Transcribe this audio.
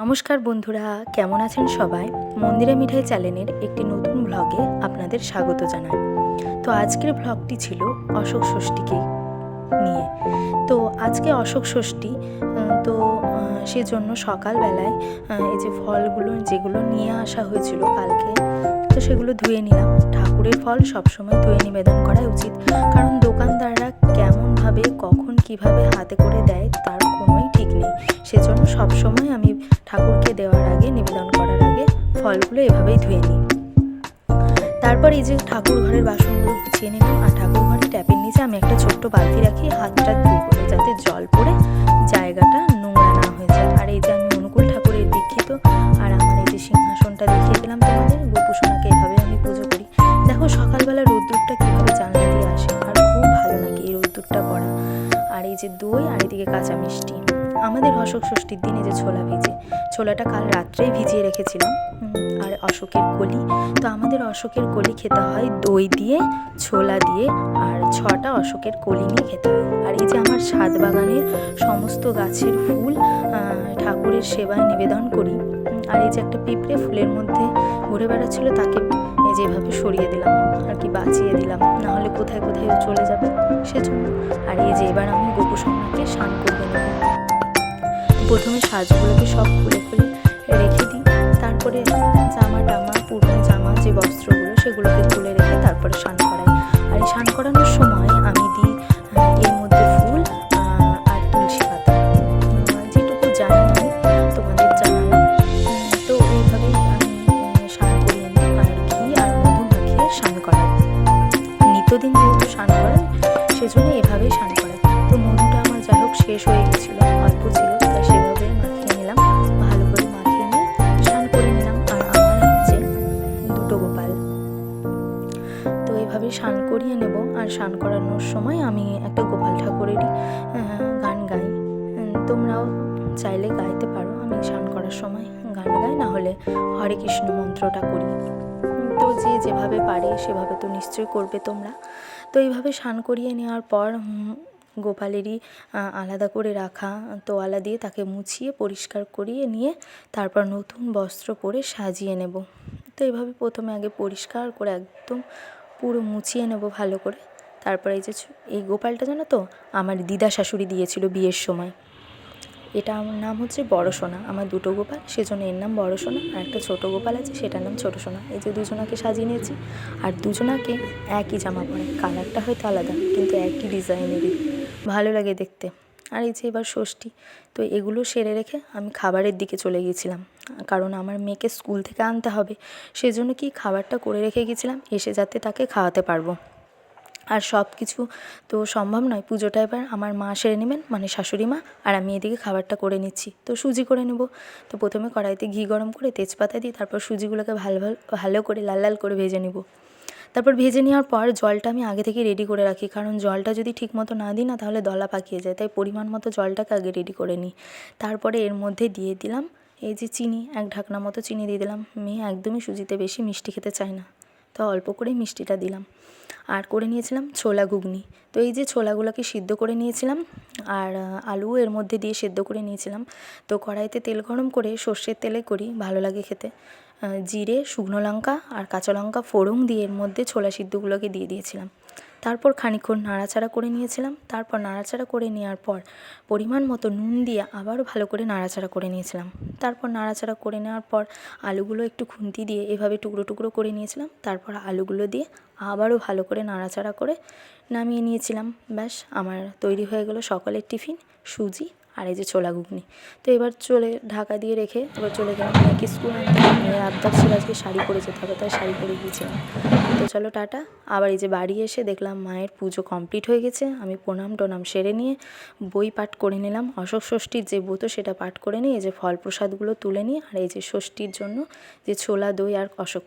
নমস্কার বন্ধুরা, কেমন আছেন সবাই? মন্দিরে মিঠাই চ্যানেলের একটি নতুন ব্লগে আপনাদের স্বাগত জানাই। তো আজকের ব্লগটি ছিল অশোক ষষ্ঠীকে নিয়ে। তো আজকে অশোক ষষ্ঠী তো সেজন্য সকালবেলায় এই যে ফলগুলো, যেগুলো নিয়ে আসা হয়েছিল কালকে, তো সেগুলো ধুয়ে নিলাম। ঠাকুরের ফল সবসময় ধুয়ে নিবেদন করা উচিত। কারণ দোকানদাররা কেমনভাবে কখন কীভাবে হাতে করে দেয় তার কোনোই ঠিক নেই। সেজন্য সবসময় আমি ঠাকুরকে দেওয়ার আগে, নিবেদন করার আগে ফলগুলো এভাবেই ধুয়ে নিই। তারপর এই যে ঠাকুর ঘরের বাসনগুলো গুছিয়ে নিলাম আর ঠাকুর ঘরের ট্যাপের নিচে আমি একটা ছোট্ট বালতি রাখি, হাতটা ধুই করে যাতে জল পড়ে, জায়গাটা নোংরা না হয়ে যায়। আর এই যে আমি অনুকূল ঠাকুরের দীক্ষিত আর আমার এই যে সিংহাসনটা দেখিয়ে দিলাম তোমাদের, গোপুসোনাকে এভাবে আমি পুজো করি। দেখো সকালবেলা রোদ্দুরটা কীভাবে জানলা যে দই আর এদিকে কাঁচা মিষ্টি। আমাদের অশোক ষষ্ঠীর দিনে যে ছোলা ভিজে ছোলাটা কাল রাত্রেই ভিজিয়ে রেখেছিলাম। আর অশোকের কলি। তো আমাদের অশোকের কলি খেতে হয় দই দিয়ে, ছোলা দিয়ে, আর ছটা অশোকের কলি নিয়ে খেতে হয়। আর এই যে আমার ছাদ বাগানের সমস্ত গাছের ফুল ঠাকুরের সেবায় নিবেদন করি। আর এই যে একটা পিঁপড়ে ফুলের মধ্যে ঘুরে বেড়াচ্ছিল, তাকে এই যেভাবে সরিয়ে দিলাম, আর কি বাঁচিয়ে দিলাম। না হলে কোথায় কোথায় চলে যাবে, সেজন্য। আর এই যে এবার আমি গোপুসোনাকে স্নান করবে প্রথমে সাজগুলোকে সব খুলে খুলে রেখে দিই। তারপরে জামা টামা, পুরনো জামা যে বস্ত্রগুলো, সেগুলোকে খুলে রেখে তারপরে স্নান করাই। আর এই স্নান করানোর সময় আমি দিই এর মধ্যে ফুল আর তুলসী পাতা। যেটুকু জানি আমি তোমাদের জানালাম। তো এইভাবেই আমি স্নান করিয়ে নিই, আর ঘি আর মধু মাখিয়ে স্নান করাই। নিত্যদিন যেহেতু স্নান করাই সেজন্য এভাবেই স্নান করাই। তো মধুটা আমার যাই হোক শেষ হয়ে গেছিল, অল্প ছিল। আর স্নান করানোর সময় আমি একটা গোপাল ঠাকুরেরই গান গাই। তোমরাও চাইলে গাইতে পারো আমি স্নান করার সময় গান গাই না হলে হরে কৃষ্ণ মন্ত্রটা করি। তো যে যেভাবে পারে সেভাবে তো নিশ্চয়ই করবে তোমরা। তো এইভাবে স্নান করিয়ে নেওয়ার পর গোপালেরই আলাদা করে রাখা তোয়ালা দিয়ে তাকে মুছিয়ে পরিষ্কার করিয়ে নিয়ে তারপর নতুন বস্ত্র পরে সাজিয়ে নেব। তো এইভাবে প্রথমে আগে পরিষ্কার করে একদম পুরো মুছিয়ে নেব ভালো করে। তারপরে এই যে এই গোপালটা জানো তো? আমার দিদা শাশুড়ি দিয়েছিল বিয়ের সময়। এটা আমার নাম হচ্ছে বড় সোনা আমার দুটো গোপাল, সেজন্য এর নাম বড় সোনা আর একটা ছোটো গোপাল আছে, সেটার নাম ছোটো সোনা এই যে দুজনাকে সাজিয়ে নিয়েছি। আর দুজনাকে একই জামা পরে। কালারটা হয়তো আলাদা, কিন্তু একই ডিজাইনেরই। ভালো লাগে দেখতে। আর এই যে এবার ষষ্ঠী, তো এগুলো সেরে রেখে আমি খাবারের দিকে চলে গিয়েছিলাম কারণ আমার মেয়েকে স্কুল থেকে আনতে হবে, সেজন্য কি খাবারটা করে রেখে গেছিলাম, এসে যাতে তাকে খাওয়াতে পারব। আর সব কিছু তো সম্ভব নয়। পুজোটা এবার আমার মা সেরে নেবেন মানে শাশুড়ি মা, আর আমি এদিকে খাবারটা করে নিচ্ছি। তো সুজি করে নেব। তো প্রথমে কড়াইতে ঘি গরম করে তেজপাতা দিয়ে তারপর সুজিগুলোকে ভালো ভালো ভালো করে লাল লাল করে ভেজে নেব। তারপর ভেজে নেওয়ার পর জলটা আমি আগে থেকে রেডি করে রাখি। কারণ জলটা যদি ঠিক মতো না দিই না, তাহলে দলা পাকিয়ে যায়। তাই পরিমাণ মতো জলটাকে আগে রেডি করে নিই। তারপরে এর মধ্যে দিয়ে দিলাম এই যে চিনি, এক ঢাকনা মতো চিনি দিয়ে দিলাম। মেয়ে একদমই সুজিতে বেশি মিষ্টি খেতে চায় না। তো অল্প করেই মিষ্টিটা দিলাম। আর করে নিয়েছিলাম ছোলা ঘুগনি। তো এই যে ছোলাগুলোকে সিদ্ধ করে নিয়েছিলাম আর আলু এর মধ্যে দিয়ে সেদ্ধ করে নিয়েছিলাম। তো কড়াইতে তেল গরম করে সর্ষের তেলে করি, ভালো লাগে খেতে। জিরে, শুকনো লঙ্কা আর কাঁচা লঙ্কা ফোড়ন দিয়ে এর মধ্যে ছোলা সিদ্ধগুলোকে দিয়ে দিয়েছিলাম। তারপর খানিকক্ষণ নাড়াচাড়া করে নিয়েছিলাম। তারপর নাড়াচাড়া করে নেওয়ার পর পরিমাণ মতো নুন দিয়ে আবারও ভালো করে নাড়াচাড়া করে নিয়েছিলাম। তারপর নাড়াচাড়া করে নেওয়ার পর আলুগুলো একটু খুন্তি দিয়ে এভাবে টুকরো টুকরো করে নিয়েছিলাম। তারপর আলুগুলো দিয়ে আবারও ভালো করে নাড়াচাড়া করে নামিয়ে নিয়েছিলাম। ব্যাস, আমার তৈরি হয়ে গেল সকালের টিফিন, সুজি আর এই যে ছোলা ঘুগনি। তো এবার চলে ঢাকা দিয়ে রেখে এবার চলে গেলাম মেয়েকে স্কুল আবদার ছিল আজকে শাড়ি পরে যেতে হবে, তাই শাড়ি পরে গিয়েছিলাম। তো চলো টাটা। আবার এই যে বাড়ি এসে দেখলাম মায়ের পুজো কমপ্লিট হয়ে গেছে। আমি প্রণাম টনাম সেরে নিয়ে বই পাঠ করে নিলাম। অশোক ষষ্ঠীর যে ব্রত সেটা পাঠ করে নিয়ে এই যে ফল প্রসাদগুলো তুলে নিই আর এই যে ষষ্ঠীর জন্য যে ছোলা দই আর অশোক